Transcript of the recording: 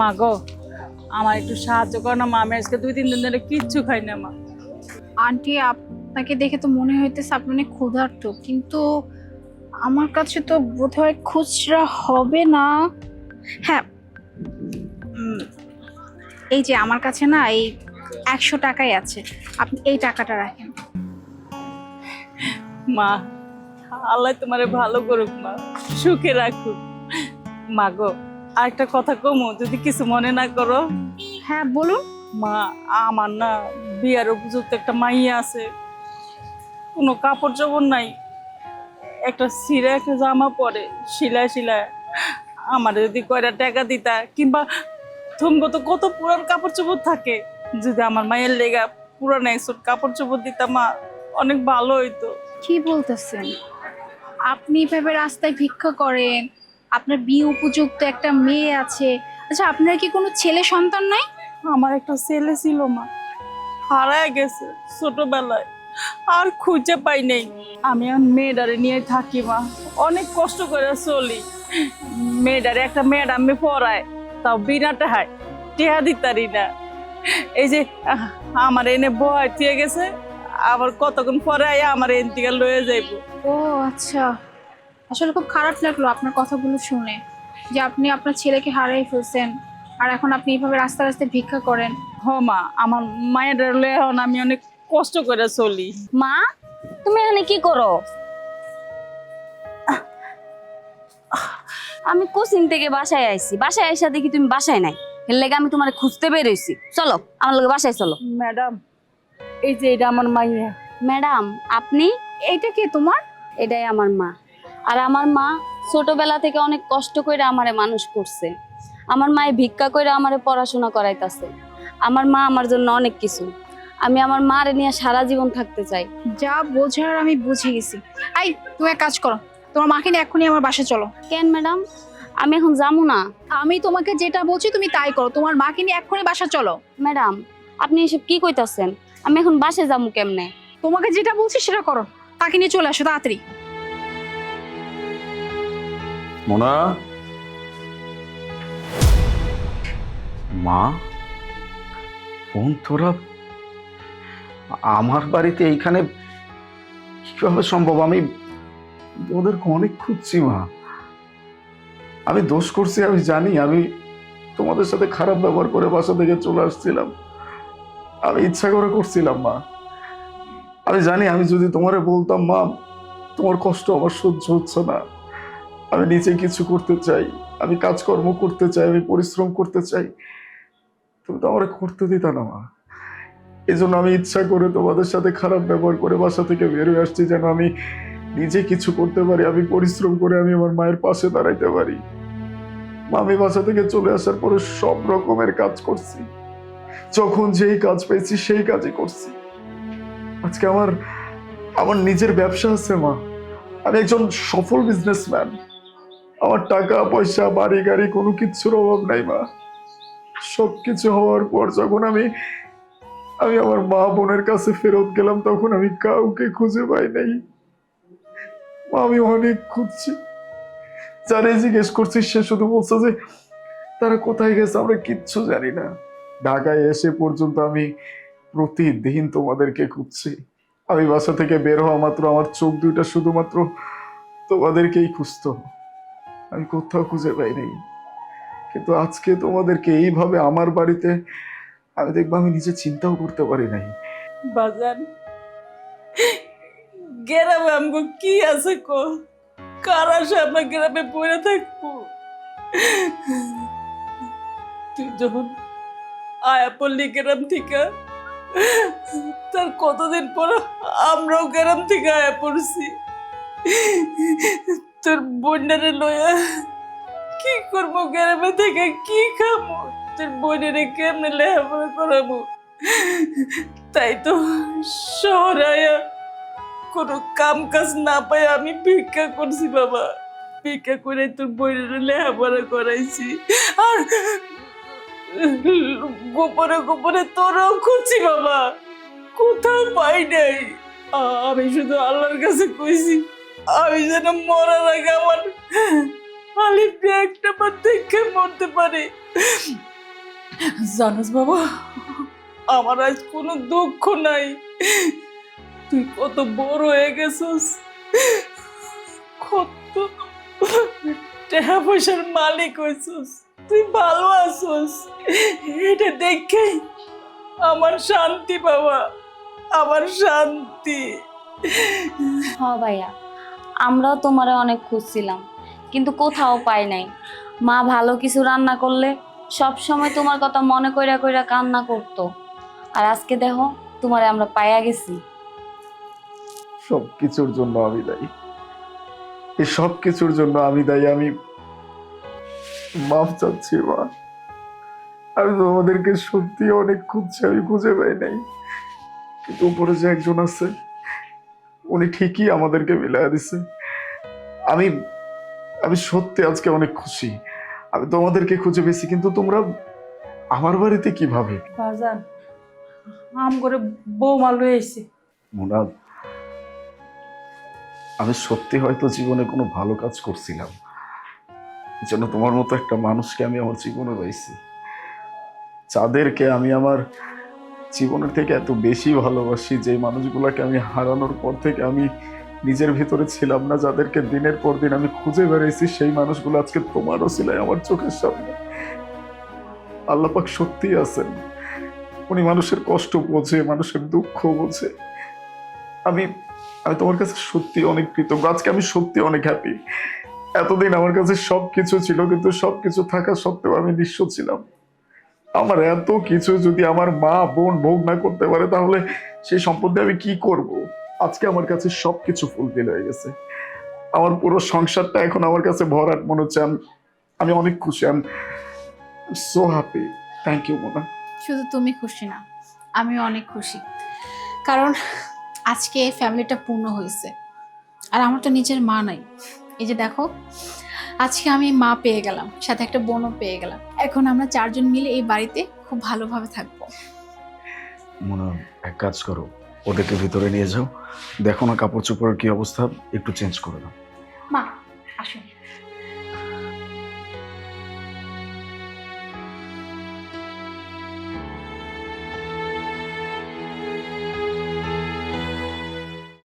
মা গো আমার একটু সাহায্য করো না মা আমি আজকে দুই তিন দিন ধরে কিচ্ছু খাই না মা। আন্টি আপনাকে দেখে তো মনে হইতেছে আপনি অনেক ক্ষুধার্ত কিন্তু আমার কাছে তো বোধহয় খুচরা হবে না। হ্যাঁ এই যে আমার কাছে না এই একশো টাকাই আছে আপনি এই টাকাটা রাখেন। মা আল্লাহ তোমারে ভালো করুক মা সুখে রাখুক। মা গো আরেকটা কথা কমো যদি কিছু মনে না করো। হ্যাঁ বলুন মা আমার না বিয়ার উপযুক্ত একটা মাইয়া আছে। কোনো কাপড় চোপড় নাই। একটা সিরা একটা জামা পরে সিলায় সিলায় আমার যদি কয়টা টাকা দিতা কিংবা থমগো তো কত পুরান কাপড় চোপড় থাকে। যদি আমার মায়ের লেগা পুরান একশো কাপড় চোপড় দিতাম মা অনেক ভালো হইতো। কি বলতেছেন? আপনি ভেবে রাস্তায় ভিক্ষা করেন আপনার বিয়ে উপযুক্ত একটা মেয়ে আছে। আচ্ছা আপনার কি কোনো ছেলে সন্তান নাই? আমার একটা ছেলে ছিল মা। হারায় গেছে ছোটবেলায়। আর খুঁজে পাই নাই। আমি এখন মেয়েডারে নিয়ে থাকি মা। অনেক কষ্ট করে চলি। মেয়েডারে একটা ম্যাডাম আমি পড়ায়। তাও বিনা টেহায়। টেহা দিতারি না। এই যে আমার এনে বয় দিয়ে গেছে। আবার কতক্ষণ পরে আয়া আমার এন থেকে লয়ে যাইব। ও আচ্ছা। আসলে খুব খারাপ লাগল আপনার কথাগুলো শুনে যে আপনি আপনার ছেলেকে হারিয়ে ফেলছেন আর এখন আপনি এইভাবে রাস্তা রাস্তায় ভিক্ষা করেন। হ মা আমার মায়ের এখন আমি অনেক কষ্ট করে চলি। মা তুমি এখানে কি করো? আমি কোচিং থেকে বাসায় আইছি। বাসায় আইসা দেখি তুমি বাসায় নাই। এর লেগে আমি তোমার খুঁজতে বেরোইছি চলো আমার লগে বাসায় চলো। ম্যাডাম এই যে এটা আমার মাইয়া। ম্যাডাম আপনি? এইটা কি তোমার? এটাই আমার মা। আর আমার মা ছোটবেলা থেকে অনেক কষ্ট করে আমারে মানুষ করছে। আমার মায়ে ভিক্ষা করে আমারে পড়াশোনা করাইতাছে। আমার মা আমার জন্য অনেক কিছু। আমি আমার মারে নিয়ে সারা জীবন থাকতে চাই। যা বোঝার আমি বুঝে গেছি। এই তুমি এক কাজ করো। তোমার মাকে নিয়ে এখনই আমার বাসায় চলো। কেন ম্যাডাম? আমি এখন যাব না। আমি তোমাকে যেটা বলছি তুমি তাই করো। তোমার মাকে নিয়ে এক্ষুনি বাসা চলো। ম্যাডাম আপনি এসব কি কইতাছেন? আমি এখন বাসে যাব কেমনে? তোমাকে যেটা বলছি সেটা করো। তাকে নিয়ে চলে আসো তাড়াতাড়ি। মোনা? মা? বোন, তোরা আমার বাড়িতে এইখানে কীভাবে সম্ভব? আমি ওদেরকে অনেক খুঁজছি, মা। আমি দোষ করছি, আমি জানি। আমি তোমাদের সাথে খারাপ ব্যবহার করে বাসা থেকে চলে আসছিলাম। আমি ইচ্ছা করে করছিলাম, মা। আমি জানি, আমি যদি তোমারে বলতাম, মা, তোমার কষ্ট আমার সহ্য হচ্ছে না। আমি নিজে কিছু করতে চাই আমি কাজকর্ম করতে চাই আমি পরিশ্রম করতে চাই। তুমি তো আমার করতে দিতা না মা। এই জন্য আমি ইচ্ছা করে তোমাদের সাথে খারাপ ব্যবহার করে বাসা থেকে বের হয়ে আসছি যেন আমি নিজে কিছু করতে পারি আমি পরিশ্রম করে আমি আমার মায়ের পাশে দাঁড়াইতে পারি। মা, আমি বাসা থেকে চলে আসার পরে সব রকমের কাজ করছি। যখন যেই কাজ পেয়েছি সেই কাজই করছি। আজকে আমার আমার নিজের ব্যবসা আছে মা। আমি একজন সফল বিজনেসম্যান আমার টাকা, পয়সা, বাড়ি, গাড়ি কোনো কিছুর অভাব নাই, মা। সব কিছু হওয়ার পর যখন আমি আমি আমার মা বোনের কাছে ফেরত গেলাম, তখন আমি কাউকে খুঁজে পাই নাই। আমি অনেক খুঁজছি। যারে জিজ্ঞেস করছি, সে শুধু বলছে যে, তারা কোথায় গেছে? আমরা কিচ্ছু জানি না। ঢাকায় এসে পর্যন্ত আমি প্রতিদিন তোমাদেরকে খুঁজছি। আমি বাসা থেকে বের হওয়া মাত্র আমার চোখ দুইটা শুধুমাত্র তোমাদেরকেই খুঁজতো। আমি কোথাও খুঁজে পাই নাই। কিন্তু আজকে তোমাদেরকে এইভাবে আমার বাড়িতে আমি দেখব, আমি নিজে চিন্তাও করতে পারি নাই। বাজান, গ্রামে আমগো কি আছে কো? কার আসে আমরা গ্রামে পড়ে থাকব? তুই যখন আয়া পড়লি গ্রাম থেকে, তার কতদিন পর আমরাও গ্রাম থেকে আয়া পড়ছি? তোর বন্যারে লয়া কি করব গ্রামে থেকে? কি খাব? তোর বোনেরে কেমনে লেখাপড়া করাবো? তাই তো শহরে আয়া কোনো কাম কাজ না পাই আমি ভিক্ষা করছি, বাবা। ভিক্ষা করে তোর বইয়ের লেখাপড়া করাইছি। আর গোপনে গোপনে তোরাও খুঁজছি, বাবা। কোথাও পাই নাই। আমি শুধু আল্লাহর কাছে কইছি আমি যেন মরার আগে আমার আলিফ একটা বার দেখে মরতে পারে। জানোস বাবা, আমার আজ কোনো দুঃখ নাই। তুই কত বড় হয়ে গেছিস। কত টাকা পয়সার মালিক হয়েছিস। তুই ভালো আছিস। এটা দেখে আমার শান্তি বাবা, আমার শান্তি। হ ভাইয়া। আমরাও তোমারে অনেক খুঁজছিলাম, কিন্তু কোথাও পাই নাই। মা ভালো কিছু রান্না করলে সব সময় তোমার কথা মনে কইরা কইরা কান্না করতো। আর আজকে দেখো, তোমারে আমরা পাইয়া গেছি। সব কিছুর জন্য আমি দায়ী। এই সব কিছুর জন্য আমি দায়ী, আমি মাফ চাচ্ছি, মা। আমি তোমাদেরকে সত্যি অনেক খুঁজছি, আমি খুঁজে পাই নাই। কিন্তু উপরে যে একজন আছে উনি ঠিকই আমাদেরকে মিলাই দিছে। আমি আমি সত্যি আজকে অনেক খুশি। আমি তোমাদেরকে খুঁজে পেয়েছি কিন্তু তোমরা আমার বাড়িতে কীভাবে? বাজান আম করে বৌমা লয়ে এসে মুরাদ আমি সত্যি হয়তো জীবনে কোনো ভালো কাজ করছিলাম। যেন তোমার মতো একটা মানুষকে আমি আমার জীবনে পাইছি। যাদেরকে আমি আমার জীবনের থেকে এত বেশি ভালোবাসি যে মানুষগুলোকে আমি হারানোর পর থেকে আমি নিজের ভিতরে ছিলাম না, যাদেরকে দিনের পর দিন আমি খুঁজে বেড়াইছি, সেই মানুষগুলো আজকে তোমারও ছিল আমার চোখের সামনে। আল্লাপাক সত্যিই আছেন। উনি মানুষের কষ্ট বোঝে, মানুষের দুঃখ বোঝে। আমি আমি তোমার কাছে সত্যি অনেক কৃতজ্ঞ। আজকে আমি সত্যি অনেক হ্যাপি এতদিন আমার কাছে সব কিছু ছিল, কিন্তু সব কিছু থাকা সত্ত্বেও আমি নিঃস্ব ছিলাম। আমার এত কিছু যদি আমার মা, বোন ভোগ না করতে পারে, তাহলে সেই সম্পত্তি আমি কি করব? আজকে আমার কাছে সব কিছু ফুলফিল হয়ে গেছে। আমার পুরো সংসারটা এখন আমার কাছে ভরাট মনে হচ্ছে। আমি আমি অনেক খুশি। I so happy thank you Mona শুধু তুমি খুশি না, আমিও অনেক খুশি। কারণ আজকে ফ্যামিলিটা পূর্ণ হয়েছে। আর আমার তো নিজের মা নাই। এই যে দেখো আজকে আমি মা পেয়ে গেলাম, সাথে একটা বোনও পেয়ে গেলাম। এখন আমরা চারজন মিলে এই বাড়িতে খুব ভালোভাবে থাকব। মনে, এক কাজ করো, ওদেরকে ভিতরে নিয়ে যাও। দেখো না কাপড় চোপড়ের কি অবস্থা, একটু চেঞ্জ করে দাও।